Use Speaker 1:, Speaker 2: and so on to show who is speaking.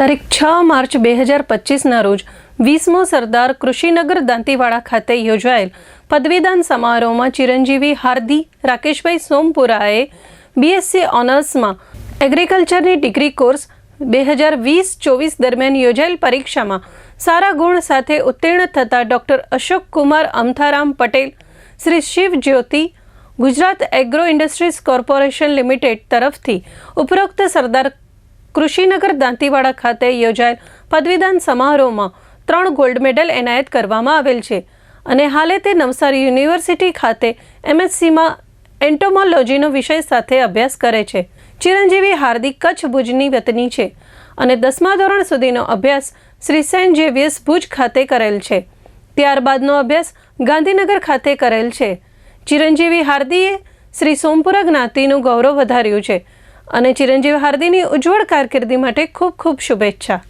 Speaker 1: તારીખ છ માર્ચ બે હજાર પચીસના રોજ વીસમો સરદાર કૃષિનગર દાંતીવાડા ખાતે યોજાયેલ પદવીદાન સમારોહમાં ચિરંજીવી હાર્દી, રાકેશભાઈ સોમપુરાએ બીએસસી ઓનર્સમાં એગ્રીકલ્ચરની ડિગ્રી કોર્સ બે હજાર વીસ ચોવીસ દરમિયાન યોજાયેલ પરીક્ષામાં સારા ગુણ સાથે ઉત્તીર્ણ થતા doctor Ashok Kumar Amtharam Patel, Shri Shiv Jyoti, Gujarat agro industries corporation limited તરફથી ઉપરોક્ત સરદાર કૃષિનગર દાંતીવાડા ખાતે યોજાયેલ પદવીદાન સમારોહમાં ત્રણ ગોલ્ડ મેડલ એનાયત કરવામાં આવેલ છે. અને હાલે તે નવસારી યુનિવર્સિટી ખાતે એમએસસીમાં એન્ટોમોલોજીનો વિષય સાથે અભ્યાસ કરે છે. ચિરંજીવી હાર્દિક કચ્છ ભુજની વતની છે અને દસમા ધોરણ સુધીનો અભ્યાસ શ્રી સેન્ટ ઝેવિયર્સ ભુજ ખાતે કરેલ છે. ત્યારબાદનો અભ્યાસ ગાંધીનગર ખાતે કરેલ છે. ચિરંજીવી હાર્દીએ શ્રી સોમપુરા જ્ઞાતિનું ગૌરવ વધાર્યું છે. અને ચિરંજીવી હાર્દીની ઉજ્જવળ કારકિર્દી માટે ખૂબ ખૂબ શુભેચ્છા.